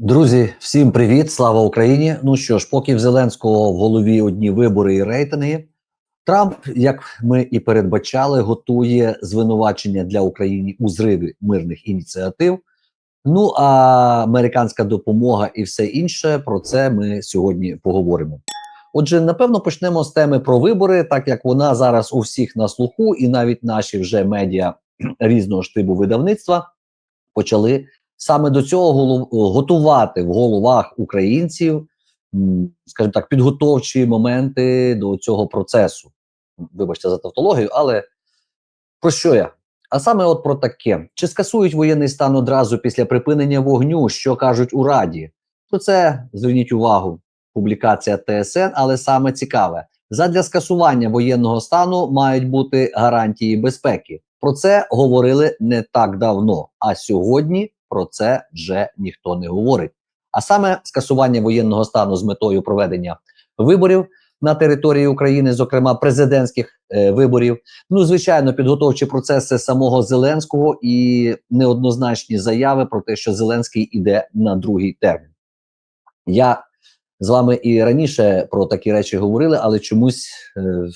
Друзі, всім привіт! Слава Україні! Ну що ж, поки в Зеленського в голові одні вибори і рейтинги, Трамп, як ми і передбачали, готує звинувачення для України у зриві мирних ініціатив. Ну а американська допомога і все інше про це ми сьогодні поговоримо. Отже, напевно, почнемо з теми про вибори, так як вона зараз у всіх на слуху, і навіть наші вже медіа різного штибу видавництва почали саме до цього готувати в головах українців, скажімо так, підготовчі моменти до цього процесу. Вибачте за тавтологію, але про що я? А саме от про таке: чи скасують воєнний стан одразу після припинення вогню, що кажуть у Раді? То це зверніть увагу, публікація ТСН, але саме цікаве. Задля скасування воєнного стану мають бути гарантії безпеки. Про це говорили не так давно, а сьогодні про це вже ніхто не говорить. А саме скасування воєнного стану з метою проведення виборів на території України, зокрема президентських е, виборів. Ну, звичайно, підготовчі процеси самого Зеленського і неоднозначні заяви про те, що Зеленський іде на другий термін. Я з вами і раніше про такі речі говорили, але чомусь, е,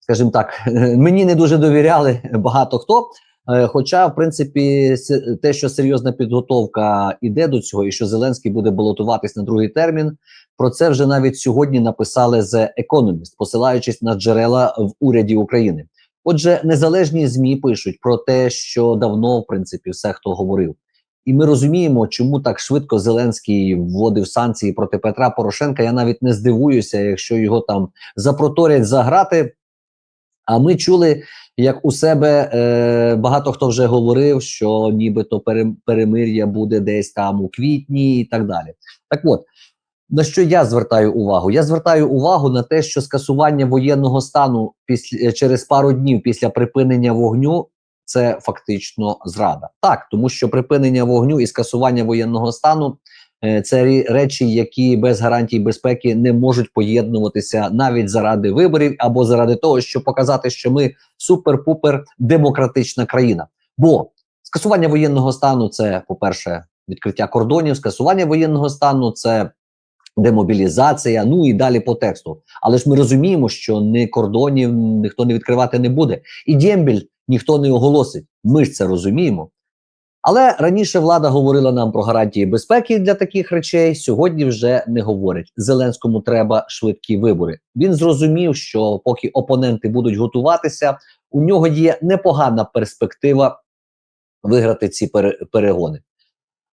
скажімо так, мені не дуже довіряли багато хто. Е, Хоча, в принципі, те, що серйозна підготовка іде до цього, і що Зеленський буде балотуватись на другий термін, про це вже навіть сьогодні написали The Economist, посилаючись на джерела в уряді України. Отже, незалежні змі пишуть про те, що давно, в принципі, все хто говорив. І ми розуміємо, чому так швидко Зеленський вводив санкції проти Петра Порошенка. Я навіть не здивуюся, якщо його там запроторять за грати. А ми чули, як у себе е, багато хто вже говорив, що нібито пере- перемир'я буде десь там у квітні і так далі. Так от, на що я звертаю увагу? Я звертаю увагу на те, що скасування воєнного стану після через пару днів після припинення вогню це фактично зрада. Так, тому що припинення вогню і скасування воєнного стану е, це рі- речі, які без гарантій безпеки не можуть поєднуватися навіть заради виборів або заради того, щоб показати, що ми супер-пупер демократична країна. Бо скасування воєнного стану це, по-перше, відкриття кордонів, скасування воєнного стану це демобілізація, ну і далі по тексту. Але ж ми розуміємо, що ні кордонів ніхто не відкривати не буде, і дембіль ніхто не оголосить. Ми ж це розуміємо. Але раніше влада говорила нам про гарантії безпеки для таких речей. Сьогодні вже не говорить. Зеленському треба швидкі вибори. Він зрозумів, що поки опоненти будуть готуватися, у нього є непогана перспектива виграти ці пере- перегони.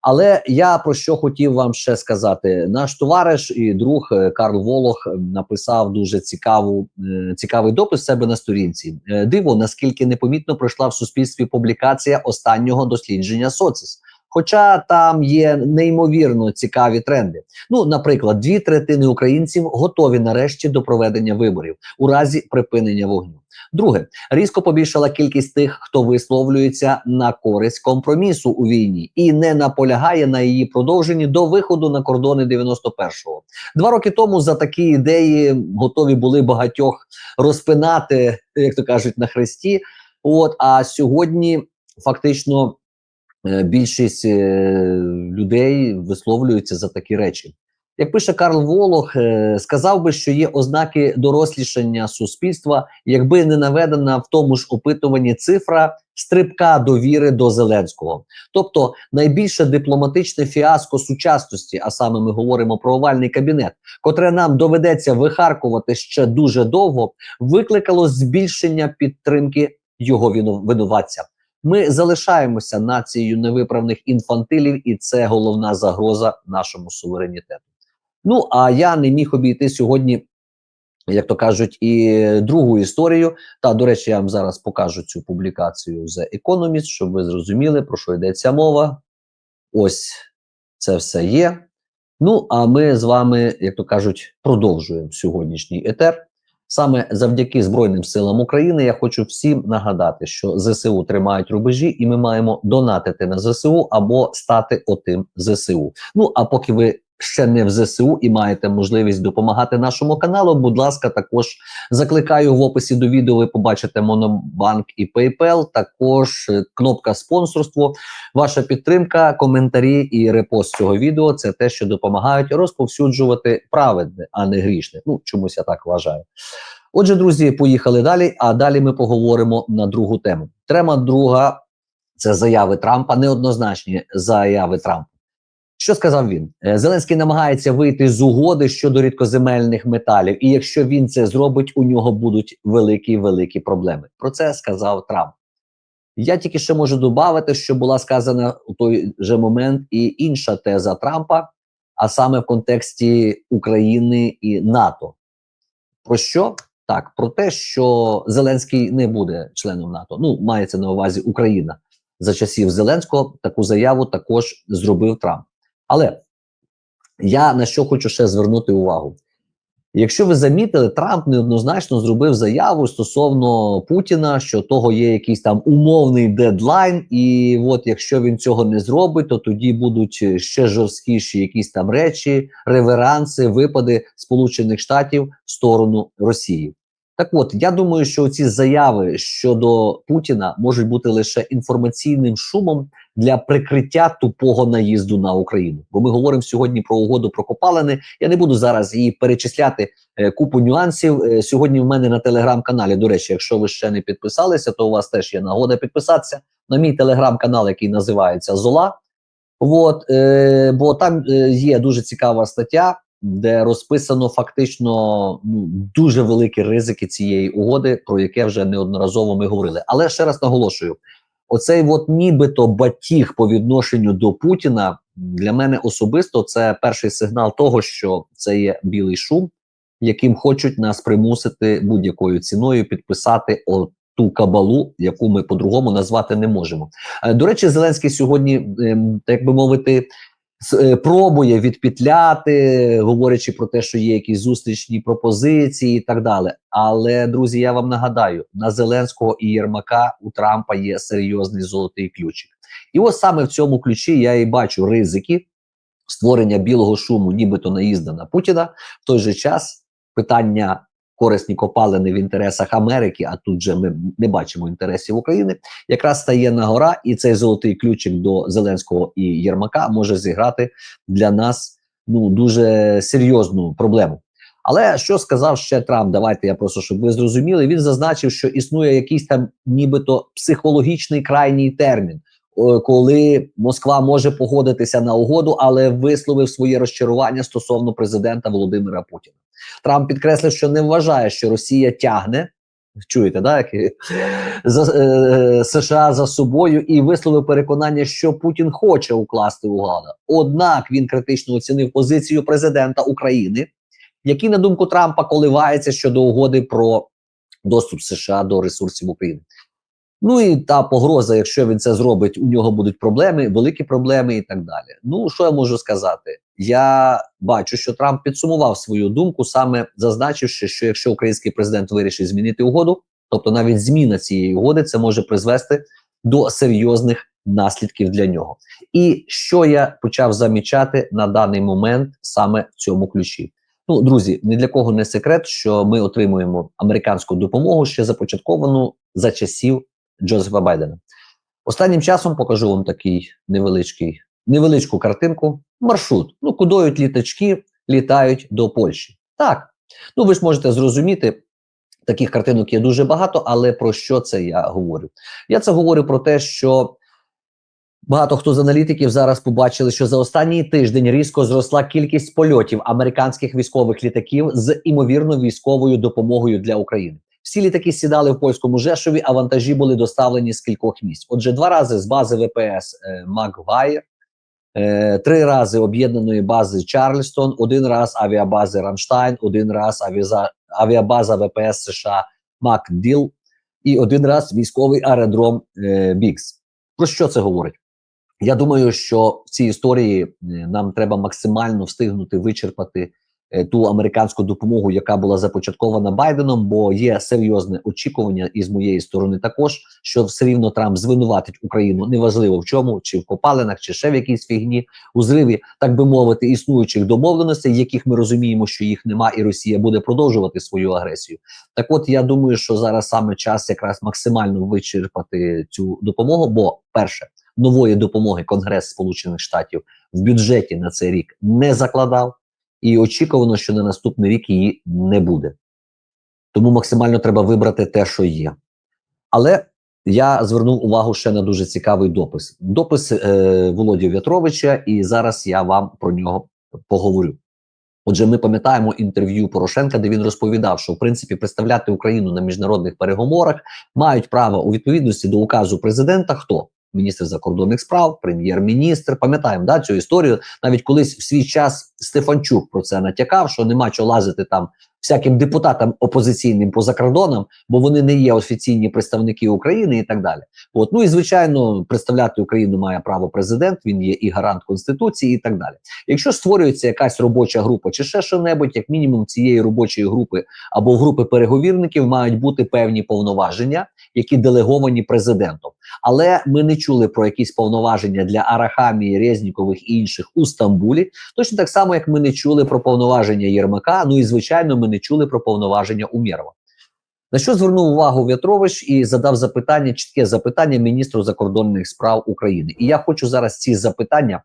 Але я про що хотів вам ще сказати: наш товариш і друг е, Карл Волох е, написав дуже цікаву, е, цікавий допис себе на сторінці. Диво, наскільки непомітно пройшла в суспільстві публікація останнього дослідження Соціс. Хоча там є неймовірно цікаві тренди. Ну, наприклад, дві третини українців готові нарешті до проведення виборів у разі припинення вогню. Друге, різко побільшала кількість тих, хто висловлюється на користь компромісу у війні і не наполягає на її продовженні до виходу на кордони 91-го. Два роки тому за такі ідеї готові були багатьох розпинати, як то кажуть, на хресті. От а сьогодні фактично більшість е, людей висловлюються за такі речі. Як пише Карл Волох, е, сказав би, що є ознаки дорослішання суспільства, якби не наведена в тому ж опитуванні цифра стрибка довіри до Зеленського. Тобто найбільше дипломатичне фіаско сучасності, а саме ми говоримо про овальний кабінет, котре нам доведеться вихаркувати ще дуже довго, викликало збільшення підтримки його вину- винуватця. Ми залишаємося нацією невиправних інфантилів, і це головна загроза нашому суверенітету. Ну а я не міг обійти сьогодні, як то кажуть, і другу історію. Та до речі, я вам зараз покажу цю публікацію з Economist, щоб ви зрозуміли, про що йдеться мова. Ось це все є. Ну, а ми з вами, як то кажуть, продовжуємо сьогоднішній етер. Саме завдяки Збройним силам України я хочу всім нагадати, що ЗСУ тримають рубежі, і ми маємо донатити на ЗСУ або стати отим ЗСУ. Ну а поки ви ще не в ЗСУ і маєте можливість допомагати нашому каналу, будь ласка, також закликаю в описі до відео. Ви побачите Монобанк і PayPal, також е, кнопка спонсорство. Ваша підтримка, коментарі і репост цього відео це те, що допомагають розповсюджувати праведне, а не грішне. Ну чомусь я так вважаю. Отже, друзі, поїхали далі. А далі ми поговоримо на другу тему. Тема друга це заяви Трампа, неоднозначні заяви Трампа. Що сказав він? Е, Зеленський намагається вийти з угоди щодо рідкоземельних металів, і якщо він це зробить, у нього будуть великі великі проблеми. Про це сказав Трамп. Я тільки ще можу додати, що була сказана у той же момент і інша теза Трампа, а саме в контексті України і НАТО. Про що? Так, про те, що Зеленський не буде членом НАТО. Ну, мається на увазі Україна за часів Зеленського. Таку заяву також зробив Трамп. Але я на що хочу ще звернути увагу. Якщо ви замітили, Трамп неоднозначно зробив заяву стосовно Путіна, що того є якийсь там умовний дедлайн, і от якщо він цього не зробить, то тоді будуть ще жорсткіші якісь там речі, реверанси, випади Сполучених Штатів в сторону Росії. Так от я думаю, що ці заяви щодо Путіна можуть бути лише інформаційним шумом для прикриття тупого наїзду на Україну. Бо ми говоримо сьогодні про угоду про копалини. Я не буду зараз її перечисляти е, купу нюансів. Е, сьогодні в мене на телеграм-каналі. До речі, якщо ви ще не підписалися, то у вас теж є нагода підписатися на мій телеграм-канал, який називається Зола. От, е, бо там е, є дуже цікава стаття, де розписано фактично ну, дуже великі ризики цієї угоди, про яке вже неодноразово ми говорили. Але ще раз наголошую: оцей от нібито батіг по відношенню до Путіна для мене особисто це перший сигнал того, що це є білий шум, яким хочуть нас примусити будь-якою ціною підписати ту кабалу, яку ми по-другому назвати не можемо. Е, До речі, Зеленський сьогодні, ем, так би мовити, пробує відпітляти, говорячи про те, що є якісь зустрічні пропозиції і так далі. Але друзі, я вам нагадаю: на Зеленського і Єрмака у Трампа є серйозний золотий ключик. І ось саме в цьому ключі я і бачу ризики створення білого шуму, нібито наїзда на Путіна. В той же час питання корисні копалини в інтересах Америки, а тут же ми не бачимо інтересів України, якраз стає на гора, і цей золотий ключик до Зеленського і Єрмака може зіграти для нас ну дуже серйозну проблему. Але що сказав ще Трамп? Давайте я просто щоб ви зрозуміли. Він зазначив, що існує якийсь там, нібито психологічний крайній термін, коли Москва може погодитися на угоду, але висловив своє розчарування стосовно президента Володимира Путіна. Трамп підкреслив, що не вважає, що Росія тягне. Чуєте, да, як, за, е, США за собою і висловив переконання, що Путін хоче укласти угоду. Однак він критично оцінив позицію президента України, який, на думку Трампа, коливається щодо угоди про доступ США до ресурсів України. Ну і та погроза, якщо він це зробить, у нього будуть проблеми, великі проблеми і так далі. Ну що я можу сказати? Я бачу, що Трамп підсумував свою думку, саме зазначивши, що якщо український президент вирішить змінити угоду, тобто навіть зміна цієї угоди, це може призвести до серйозних наслідків для нього. І що я почав замічати на даний момент саме в цьому ключі. Ну, друзі, ні для кого не секрет, що ми отримуємо американську допомогу ще започатковану за часів Джозефа Байдена. Останнім часом покажу вам такий невеличкий, невеличку картинку. Маршрут. Ну, кудоють літачки, літають до Польщі. Так. Ну, ви ж можете зрозуміти, таких картинок є дуже багато, але про що це я говорю? Я це говорю про те, що багато хто з аналітиків зараз побачили, що за останній тиждень різко зросла кількість польотів американських військових літаків з імовірно військовою допомогою для України. Всі літаки сідали в польському Жешові, а вантажі були доставлені з кількох місць. Отже, два рази з бази ВПС е, Макгвайр, е, три рази об'єднаної бази Чарльстон, один раз авіабази Рамштайн, один раз авіабаза ВПС США МакДіл і один раз військовий аеродром е, Бікс. Про що це говорить? Я думаю, що в цій історії е, нам треба максимально встигнути вичерпати ту американську допомогу, яка була започаткована Байденом, бо є серйозне очікування і з моєї сторони також, що все рівно Трамп звинуватить Україну неважливо в чому, чи в копалинах, чи ще в якійсь фігні, у зриві, так би мовити, існуючих домовленостей, яких ми розуміємо, що їх нема, і Росія буде продовжувати свою агресію. Так, от я думаю, що зараз саме час якраз максимально вичерпати цю допомогу. Бо перше нової допомоги Конгрес Сполучених Штатів в бюджеті на цей рік не закладав, і очікувано, що на наступний рік її не буде. Тому максимально треба вибрати те, що є. Але я звернув увагу ще на дуже цікавий допис. Допис е, Володі В'ятровича, і зараз я вам про нього поговорю. Отже, ми пам'ятаємо інтерв'ю Порошенка, де він розповідав, що в принципі представляти Україну на міжнародних переговорах мають право у відповідності до указу президента. Хто міністр закордонних справ, прем'єр-міністр? Пам'ятаємо да, цю історію. Навіть колись в свій час Стефанчук про це натякав, що нема чого лазити там всяким депутатам опозиційним поза кордоном, бо вони не є офіційні представники України і так далі. От ну і звичайно, представляти Україну має право президент. Він є і гарант конституції, і так далі. Якщо створюється якась робоча група чи ще що-небудь, як мінімум цієї робочої групи або групи переговірників мають бути певні повноваження, які делеговані президентом. Але ми не чули про якісь повноваження для Арахамії, Резнікових і інших у Стамбулі. Точно так само, як ми не чули про повноваження Єрмака. Ну і звичайно, ми не чули про повноваження Умєрова. На що звернув увагу В'ятрович і задав запитання, чітке запитання міністру закордонних справ України. І я хочу зараз ці запитання,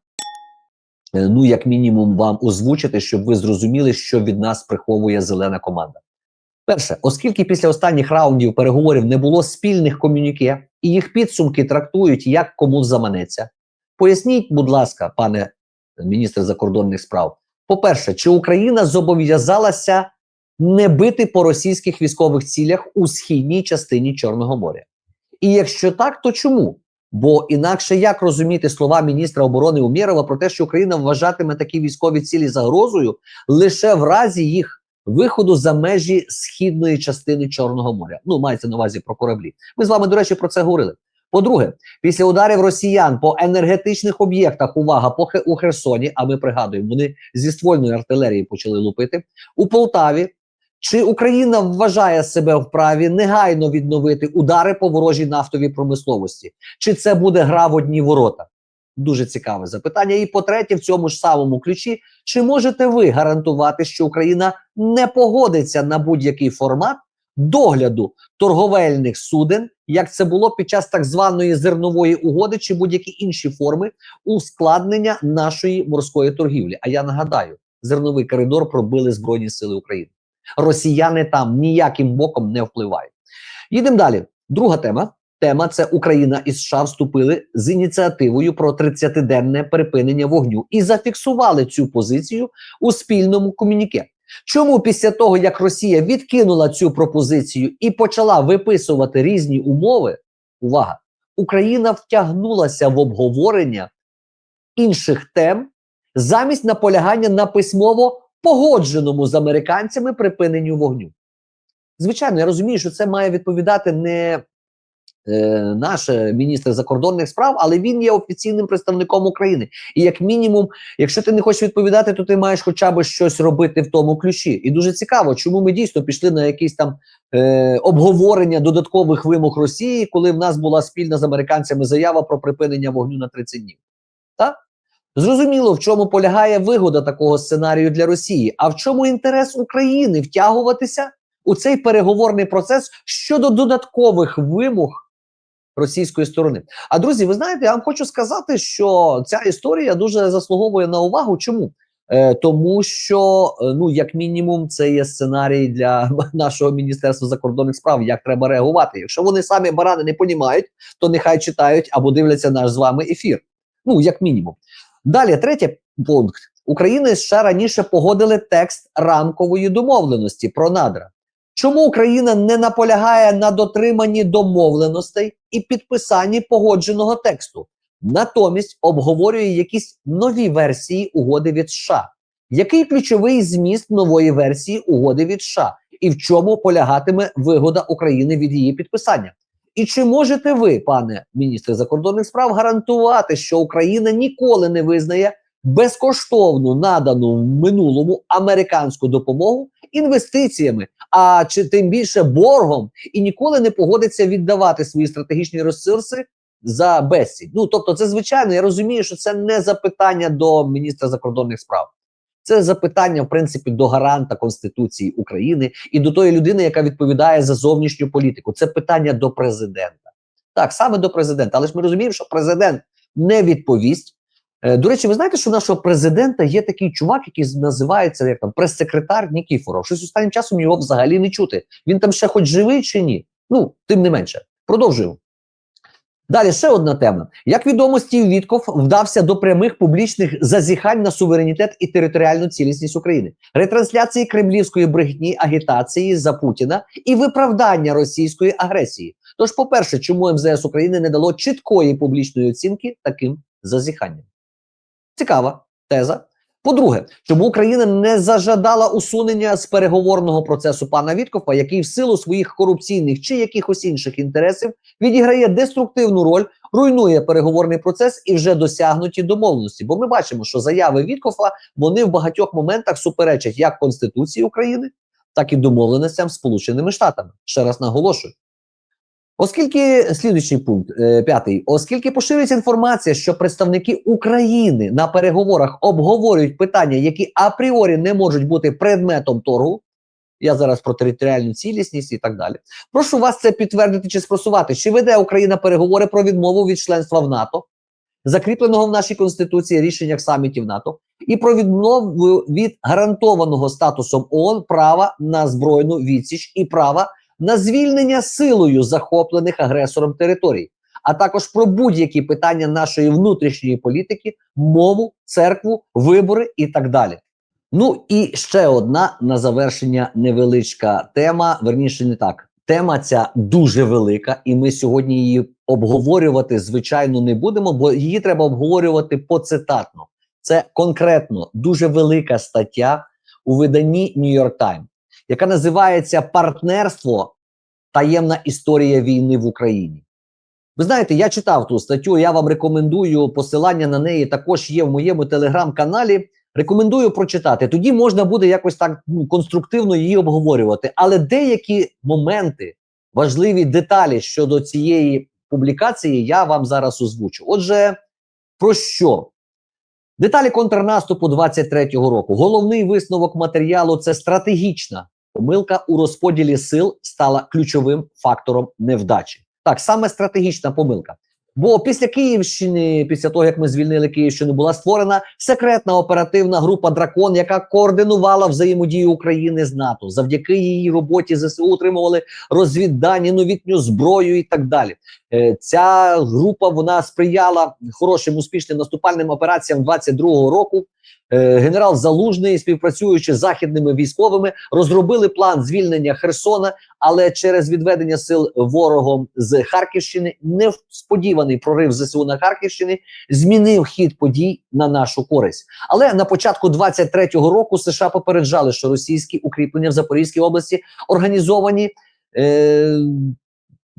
е, ну як мінімум, вам озвучити, щоб ви зрозуміли, що від нас приховує зелена команда. Перше, оскільки після останніх раундів переговорів не було спільних комюніке, і їх підсумки трактують як кому заманеться. Поясніть, будь ласка, пане міністр закордонних справ. По-перше, чи Україна зобов'язалася не бити по російських військових цілях у східній частині Чорного моря? І якщо так, то чому? Бо інакше як розуміти слова міністра оборони Умєрова про те, що Україна вважатиме такі військові цілі загрозою лише в разі їх виходу за межі східної частини Чорного моря? Ну, мається на увазі про кораблі. Ми з вами, до речі, про це говорили. По-друге, після ударів росіян по енергетичних об'єктах, увага, по у Херсоні, а ми пригадуємо, вони зі ствольної артилерії почали лупити у Полтаві. Чи Україна вважає себе вправі негайно відновити удари по ворожій нафтовій промисловості? Чи це буде гра в одні ворота? Дуже цікаве запитання. І по-третє, в цьому ж самому ключі, чи можете ви гарантувати, що Україна не погодиться на будь-який формат догляду торговельних суден, як це було під час так званої зернової угоди, чи будь-які інші форми ускладнення нашої морської торгівлі? А я нагадаю, зерновий коридор пробили Збройні Сили України. Росіяни там ніяким боком не впливають. Їдемо далі. Друга тема. Тема це Україна і США вступили з ініціативою про 30-денне припинення вогню і зафіксували цю позицію у спільному комюніке. Чому після того, як Росія відкинула цю пропозицію і почала виписувати різні умови, увага, Україна втягнулася в обговорення інших тем замість наполягання на письмово погодженому з американцями припиненню вогню? Звичайно, я розумію, що це має відповідати не е, наш е, міністр закордонних справ, але він є офіційним представником України. І як мінімум, якщо ти не хочеш відповідати, то ти маєш хоча б щось робити в тому ключі. І дуже цікаво, чому ми дійсно пішли на якісь там е, обговорення додаткових вимог Росії, коли в нас була спільна з американцями заява про припинення вогню на 30 днів. Так? Зрозуміло, в чому полягає вигода такого сценарію для Росії, а в чому інтерес України втягуватися у цей переговорний процес щодо додаткових вимог російської сторони. А друзі, ви знаєте, я вам хочу сказати, що ця історія дуже заслуговує на увагу. Чому? Е, тому що, е, ну, як мінімум, це є сценарій для нашого міністерства закордонних справ, як треба реагувати. Якщо вони самі барани не понімають, то нехай читають або дивляться наш з вами ефір. Ну, як мінімум. Далі, третій пункт. Україна і США раніше погодили текст рамкової домовленості про надра. Чому Україна не наполягає на дотриманні домовленостей і підписанні погодженого тексту? Натомість обговорює якісь нові версії угоди від США. Який ключовий зміст нової версії угоди від США? І в чому полягатиме вигода України від її підписання? І чи можете ви, пане міністре закордонних справ, гарантувати, що Україна ніколи не визнає безкоштовну надану в минулому американську допомогу інвестиціями, а чи тим більше боргом, і ніколи не погодиться віддавати свої стратегічні ресурси за безцінь. Ну тобто, це звичайно. Я розумію, що це не запитання до міністра закордонних справ. Це запитання, в принципі, до гаранта Конституції України і до тої людини, яка відповідає за зовнішню політику. Це питання до президента. Так, саме до президента. Але ж ми розуміємо, що президент не відповість. Е, До речі, ви знаєте, що у нашого президента є такий чувак, який називається як там прес-секретар Нікіфоров. Щось останнім часом його взагалі не чути. Він там ще хоч живий чи ні? Ну, тим не менше. Продовжуємо. Далі ще одна тема. Як відомо, Стів Вітков вдався до прямих публічних зазіхань на суверенітет і територіальну цілісність України, ретрансляції кремлівської брехні, агітації за Путіна і виправдання російської агресії. Тож, по-перше, чому МЗС України не дало чіткої публічної оцінки таким зазіханням? Цікава теза. По-друге, чому Україна не зажадала усунення з переговорного процесу пана Віткофа, який в силу своїх корупційних чи якихось інших інтересів відіграє деструктивну роль, руйнує переговорний процес і вже досягнуті домовленості. Бо ми бачимо, що заяви Віткофа вони в багатьох моментах суперечать як Конституції України, так і домовленостям Сполученими Штатами. Ще раз наголошую. Оскільки слідуючий пункт е, п'ятий, оскільки поширюється інформація, що представники України на переговорах обговорюють питання, які апріорі не можуть бути предметом торгу. Я зараз про територіальну цілісність і так далі. Прошу вас це підтвердити чи спросувати. Чи веде Україна переговори про відмову від членства в НАТО, закріпленого в нашій конституції рішеннях самітів НАТО, і про відмову від гарантованого статусом ООН права на збройну відсіч і права на звільнення силою захоплених агресором територій, а також про будь-які питання нашої внутрішньої політики, мову, церкву, вибори і так далі. Ну і ще одна на завершення невеличка тема. Верніше, не так. Тема ця дуже велика, і ми сьогодні її обговорювати звичайно не будемо, бо її треба обговорювати поцитатно. Це конкретно дуже велика стаття у виданні New York Times яка називається Партнерство Таємна історія війни в Україні. Ви знаєте, я читав ту статтю, я вам рекомендую посилання на неї також є в моєму телеграм-каналі. Рекомендую прочитати. Тоді можна буде якось так ну, конструктивно її обговорювати. Але деякі моменти, важливі деталі щодо цієї публікації, я вам зараз озвучу. Отже, про що? Деталі контрнаступу 23-го року. Головний висновок матеріалу це стратегічна помилка у розподілі сил стала ключовим фактором невдачі. Так, саме стратегічна помилка. Бо після Київщини, після того як ми звільнили Київщину, була створена секретна оперативна група Дракон, яка координувала взаємодію України з НАТО. Завдяки її роботі ЗСУ отримували розвіддані, новітню зброю і так далі. Е, ця група вона сприяла хорошим успішним наступальним операціям 22-го року. Е, генерал Залужний, співпрацюючи з західними військовими, розробили план звільнення Херсона, але через відведення сил ворогом з Харківщини несподіваний прорив ЗСУ на Харківщині змінив хід подій на нашу користь. Але на початку 23-го року США попереджали, що російські укріплення в Запорізькій області організовані. Е,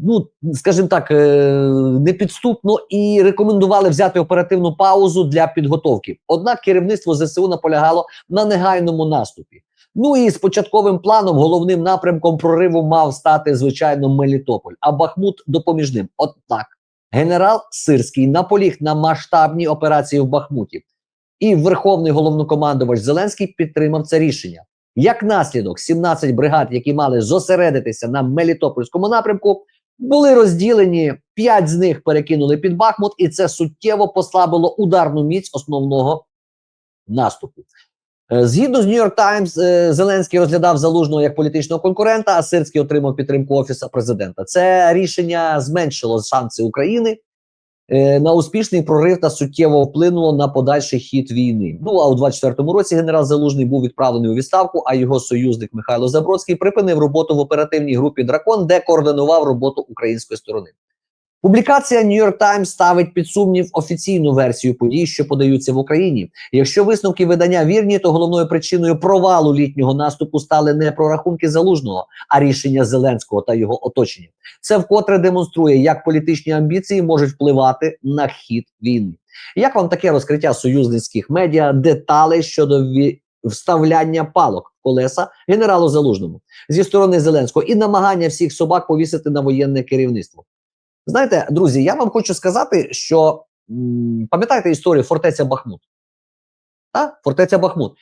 Ну, скажімо так, е, непідступно і рекомендували взяти оперативну паузу для підготовки. Однак керівництво ЗСУ наполягало на негайному наступі. Ну і з початковим планом головним напрямком прориву мав стати звичайно Мелітополь, а Бахмут допоміжним. Однак генерал Сирський наполіг на масштабній операції в Бахмуті, і Верховний головнокомандувач Зеленський підтримав це рішення. Як наслідок, 17 бригад, які мали зосередитися на Мелітопольському напрямку, були розділені, п'ять з них перекинули під Бахмут, і це суттєво послабило ударну міць основного наступу. Е, Згідно з Нью-Йорк Times, е, Зеленський розглядав залужного як політичного конкурента, а Сирський отримав підтримку офіса президента. Це рішення зменшило шанси України на успішний прорив та суттєво вплинуло на подальший хід війни. Ну а у 24-му році генерал Залужний був відправлений у відставку, а його союзник Михайло Забродський припинив роботу в оперативній групі Дракон, де координував роботу української сторони. Публікація New York Times ставить під сумнів офіційну версію подій, що подаються в Україні. Якщо висновки видання вірні, то головною причиною провалу літнього наступу стали не прорахунки залужного, а рішення Зеленського та його оточення. Це вкотре демонструє, як політичні амбіції можуть впливати на хід війни. Як вам таке розкриття союзницьких медіа, деталей щодо ві- вставляння палок колеса генералу Залужному зі сторони Зеленського і намагання всіх собак повісити на воєнне керівництво? Знаєте, друзі, я вам хочу сказати, що пам'ятаєте історію фортеця Бахмут? А? Фортеця Бахмут.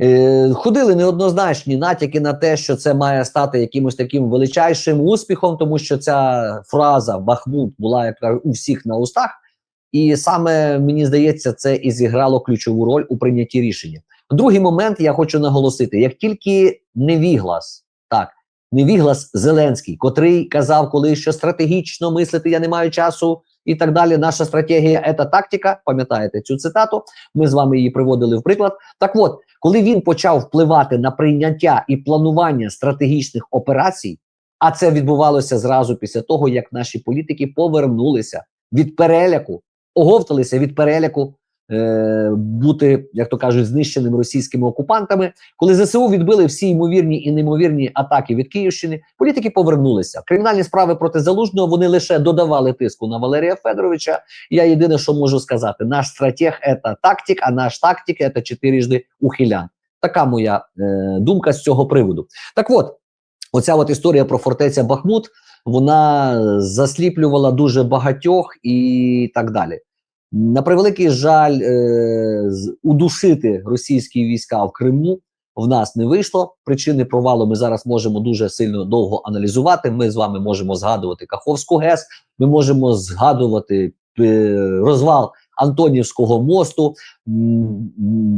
Е, ходили неоднозначні натяки на те, що це має стати якимось таким величайшим успіхом, тому що ця фраза Бахмут була якраз у всіх на устах, і саме мені здається, це і зіграло ключову роль у прийнятті рішення. Другий момент я хочу наголосити: як тільки невіглас, так невіглас Зеленський, котрий казав, коли що стратегічно мислити, я не маю часу. І так далі, наша стратегія це тактика. Пам'ятаєте цю цитату? Ми з вами її приводили в приклад. Так от, коли він почав впливати на прийняття і планування стратегічних операцій, а це відбувалося зразу після того, як наші політики повернулися від переляку, оговталися від переляку е, бути, як то кажуть, знищеними російськими окупантами. Коли ЗСУ відбили всі ймовірні і неймовірні атаки від Київщини, політики повернулися. Кримінальні справи проти залужного вони лише додавали тиску на Валерія Федоровича. Я єдине, що можу сказати: наш стратег це тактик, а наш тактик це чотирижди ухилян. Така моя е, думка з цього приводу. Так от, оця от історія про фортеця Бахмут, вона засліплювала дуже багатьох і так далі. На превеликий жаль, е, удушити російські війська в Криму в нас не вийшло. Причини провалу ми зараз можемо дуже сильно довго аналізувати. Ми з вами можемо згадувати Каховську ГЕС, ми можемо згадувати е, розвал Антонівського мосту,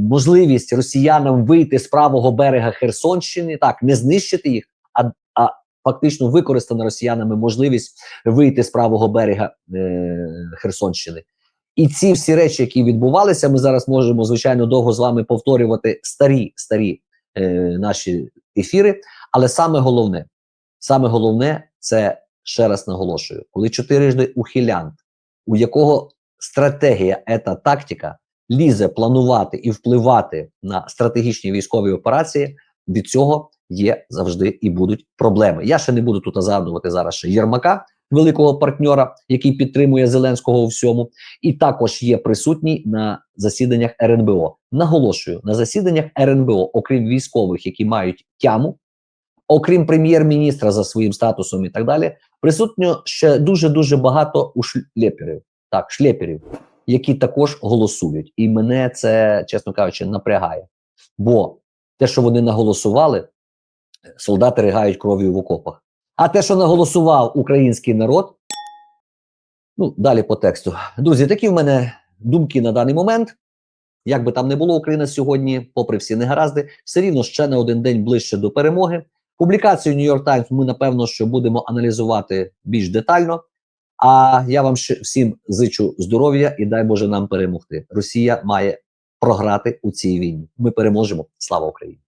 можливість росіянам вийти з правого берега Херсонщини, так не знищити їх, а, а фактично використана росіянами можливість вийти з правого берега е, Херсонщини. І ці всі речі, які відбувалися, ми зараз можемо звичайно довго з вами повторювати старі старі е, наші ефіри. Але саме головне, саме головне, це ще раз наголошую, коли чотирижди ухилянт, у якого стратегія, ета тактика, лізе планувати і впливати на стратегічні військові операції, від цього є завжди і будуть проблеми. Я ще не буду тут згадувати зараз ще Єрмака, великого партнера, який підтримує Зеленського у всьому, і також є присутній на засіданнях РНБО. Наголошую на засіданнях РНБО, окрім військових, які мають тяму, окрім прем'єр-міністра за своїм статусом і так далі, присутньо ще дуже дуже багато у шлеперів, так, шлеперів, які також голосують. І мене це, чесно кажучи, напрягає. Бо те, що вони наголосували, солдати ригають кров'ю в окопах. А те, що наголосував український народ, ну далі по тексту. Друзі, такі в мене думки на даний момент. Як би там не було Україна сьогодні, попри всі негаразди, все рівно ще на один день ближче до перемоги. Публікацію New York Times ми напевно що будемо аналізувати більш детально. А я вам ще всім зичу здоров'я і дай Боже нам перемогти. Росія має програти у цій війні. Ми переможемо. Слава Україні!